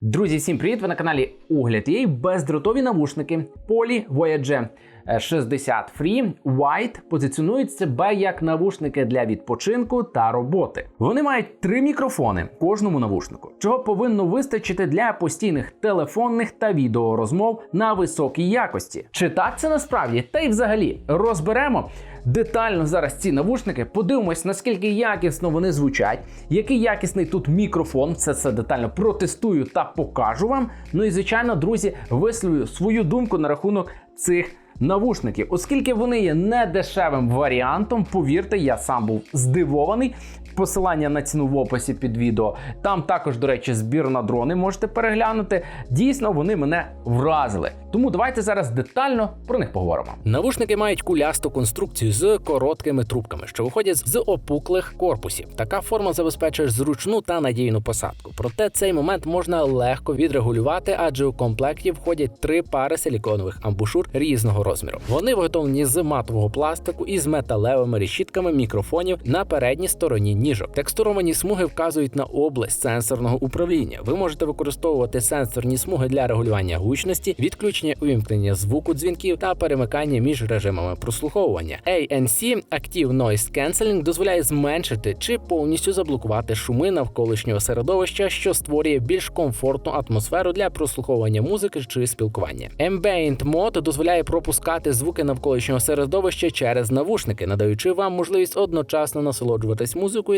Друзі, всім привіт! Ви на каналі Огляд є бездротові навушники Poly Voyager 60 Free White позиціонують себе як навушники для відпочинку та роботи. Вони мають три мікрофони кожному навушнику, чого повинно вистачити для постійних телефонних та відеорозмов на високій якості. Чи так це насправді? Та й взагалі розберемо. Детально зараз ці навушники, подивимось, наскільки якісно вони звучать, який якісний тут мікрофон. Все це детально протестую та покажу вам. Ну і звичайно, друзі, висловлю свою думку на рахунок цих навушників, оскільки вони є не дешевим варіантом. Повірте, я сам був здивований. Посилання на ціну в описі під відео. Там також, до речі, збір на дрони можете переглянути. Дійсно, вони мене вразили. Тому давайте зараз детально про них поговоримо. Навушники мають кулясту конструкцію з короткими трубками, що виходять з опуклих корпусів. Така форма забезпечує зручну та надійну посадку. Проте цей момент можна легко відрегулювати, адже у комплекті входять три пари силіконових амбушур різного розміру. Вони виготовлені з матового пластику і з металевими решітками мікрофонів на передній стороні ніжок. Текстуровані смуги вказують на область сенсорного управління. Ви можете використовувати сенсорні смуги для регулювання гучності, відключення увімкнення звуку дзвінків та перемикання між режимами прослуховування. ANC Active Noise Cancelling дозволяє зменшити чи повністю заблокувати шуми навколишнього середовища, що створює більш комфортну атмосферу для прослуховування музики чи спілкування. Ambient Mode дозволяє пропускати звуки навколишнього середовища через навушники, надаючи вам можливість одночасно насолоджуватись музикою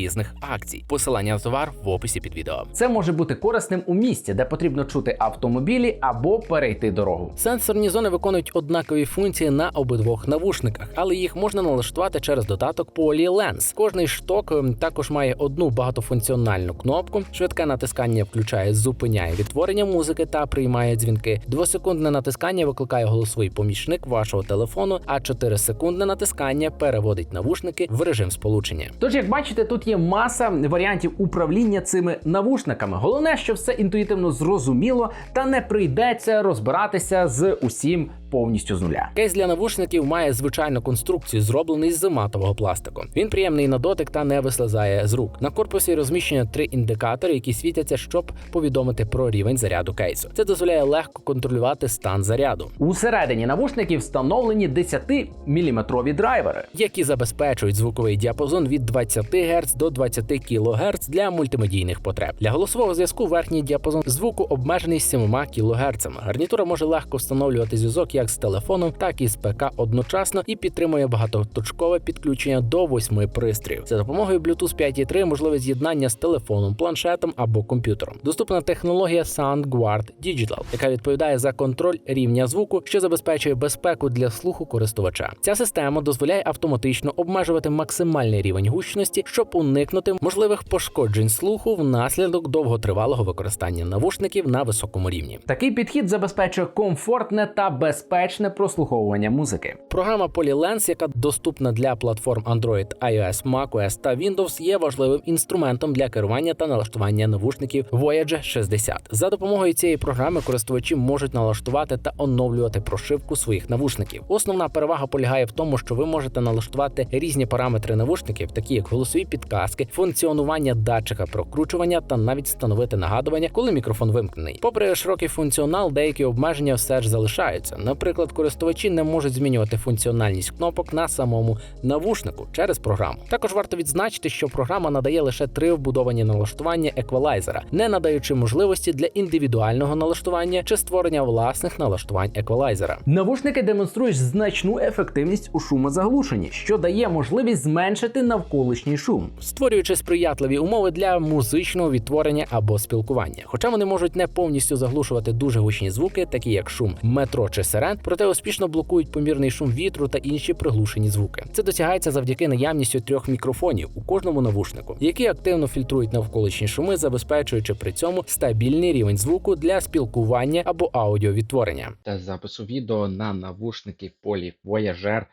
різних акцій. Посилання на товар в описі під відео. Це може бути корисним у місті, де потрібно чути автомобілі або перейти дорогу. Сенсорні зони виконують однакові функції на обидвох навушниках, але їх можна налаштувати через додаток PolyLens. Кожний шток ем, також має одну багатофункціональну кнопку. Швидке натискання включає, зупиняє відтворення музики та приймає дзвінки. Двосекундне натискання викликає голосовий помічник вашого телефону, а 4-секундне натискання переводить навушники в режим сполучення. Тож, як бачите, тут є маса варіантів управління цими навушниками. Головне, що все інтуїтивно зрозуміло та не прийдеться розбиратися з усім повністю з нуля. Кейс для навушників має звичайну конструкцію, зроблений з матового пластику. Він приємний на дотик та не вислизає з рук. На корпусі розміщено три індикатори, які світяться, щоб повідомити про рівень заряду кейсу. Це дозволяє легко контролювати стан заряду. Усередині навушників встановлені 10-мм драйвери, які забезпечують звуковий діапазон від 20 Гц до 20 кГц для мультимедійних потреб. Для голосового зв'язку верхній діапазон звуку обмежений 7 кГц. Гарнітура може легко встановлювати зв'язок як з телефоном, так і з ПК одночасно і підтримує багатоточкове підключення до восьми пристроїв. За допомогою Bluetooth 5.3 можливе з'єднання з телефоном, планшетом або комп'ютером. Доступна технологія SoundGuard Digital, яка відповідає за контроль рівня звуку, що забезпечує безпеку для слуху користувача. Ця система дозволяє автоматично обмежувати максимальний рівень гучності, щоб уникнути можливих пошкоджень слуху внаслідок довготривалого використання навушників на високому рівні. Такий підхід забезпечує комфортне та безпечне прослуховування музики. Програма PolyLens, яка доступна для платформ Android, iOS, macOS та Windows, є важливим інструментом для керування та налаштування навушників Voyager 60. За допомогою цієї програми користувачі можуть налаштувати та оновлювати прошивку своїх навушників. Основна перевага полягає в тому, що ви можете налаштувати різні параметри навушників, такі як голосові підказки, функціонування датчика прокручування та навіть встановити нагадування, коли мікрофон вимкнений. Попри широкий функціонал, деякі обмеження все ж залишаються. Наприклад, користувачі не можуть змінювати функціональність кнопок на самому навушнику через програму. Також варто відзначити, що програма надає лише три вбудовані налаштування еквалайзера, не надаючи можливості для індивідуального налаштування чи створення власних налаштувань еквалайзера. Навушники демонструють значну ефективність у шумозаглушенні, що дає можливість зменшити навколишній шум, створюючи сприятливі умови для музичного відтворення або спілкування. Хоча вони можуть не повністю заглушувати дуже гучні звуки, такі як шум метро чи сирен, бренд, проте успішно блокують помірний шум вітру та інші приглушені звуки. Це досягається завдяки наявністю трьох мікрофонів у кожному навушнику, які активно фільтрують навколишні шуми, забезпечуючи при цьому стабільний рівень звуку для спілкування або аудіовідтворення. та запису відео на навушники Poly Voyager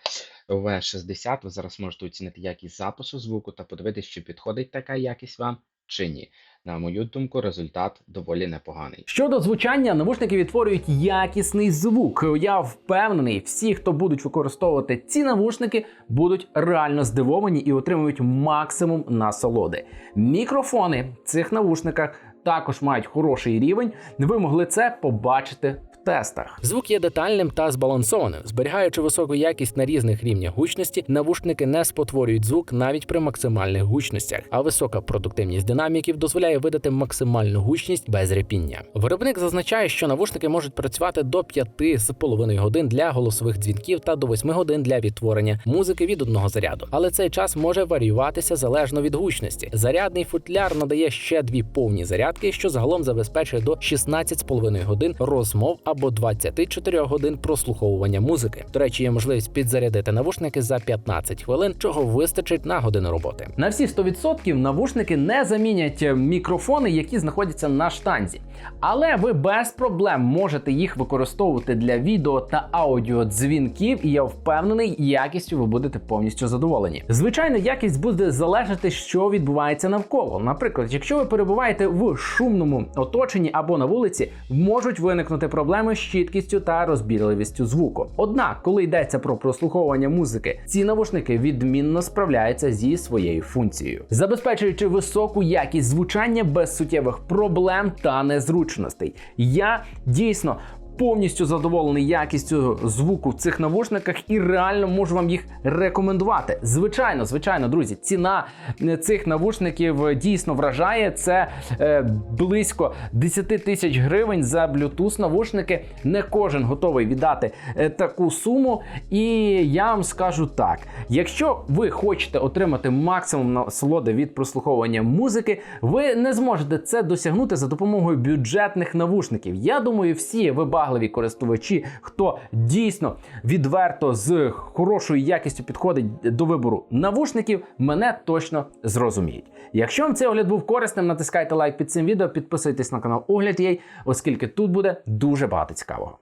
V60. Ви зараз можете оцінити якість запису звуку та подивитися, чи підходить така якість вам чи ні. На мою думку, результат доволі непоганий. Щодо звучання, навушники відтворюють якісний звук. Я впевнений, всі, хто будуть використовувати ці навушники, будуть реально здивовані і отримують максимум насолоди. Мікрофони в цих навушниках також мають хороший рівень. Ви могли це побачити в тестах. Звук є детальним та збалансованим, зберігаючи високу якість на різних рівнях гучності. Навушники не спотворюють звук навіть при максимальних гучностях, а висока продуктивність динаміків дозволяє видати максимальну гучність без репіння. Виробник зазначає, що навушники можуть працювати до 5,5 годин для голосових дзвінків та до 8 годин для відтворення музики від одного заряду. Але цей час може варіюватися залежно від гучності. Зарядний футляр надає ще дві повні зарядки, що загалом забезпечує до 16,5 годин розмов або 24 годин прослуховування музики. До речі, є можливість підзарядити навушники за 15 хвилин, чого вистачить на годину роботи. На всі 100% навушники не замінять е, мікрофони, які знаходяться на штанзі. Але ви без проблем можете їх використовувати для відео та аудіодзвінків, і я впевнений, якістю ви будете повністю задоволені. Звичайно, якість буде залежати, що відбувається навколо. Наприклад, якщо ви перебуваєте в шумному оточенні або на вулиці, можуть виникнути проблеми з чіткістю та розбірливістю звуку. Однак, коли йдеться про прослуховування музики, ці навушники відмінно справляються зі своєю функцією, забезпечуючи високу якість звучання без суттєвих проблем та незручностей. Я дійсно. Повністю задоволений якістю звуку в цих навушниках і реально можу вам їх рекомендувати. Звичайно, звичайно, друзі, ціна е, цих навушників дійсно вражає. Це е, близько 10 тисяч гривень за Bluetooth навушники. Не кожен готовий віддати е, таку суму. І я вам скажу так: якщо ви хочете отримати максимум насолоди від прослуховування музики, ви не зможете це досягнути за допомогою бюджетних навушників. Я думаю, всі вибагливі користувачі, хто дійсно відверто з хорошою якістю підходить до вибору навушників, мене точно зрозуміють. Якщо вам цей огляд був корисним, натискайте лайк під цим відео, підписуйтесь на канал Огляд.ua, оскільки тут буде дуже багато цікавого.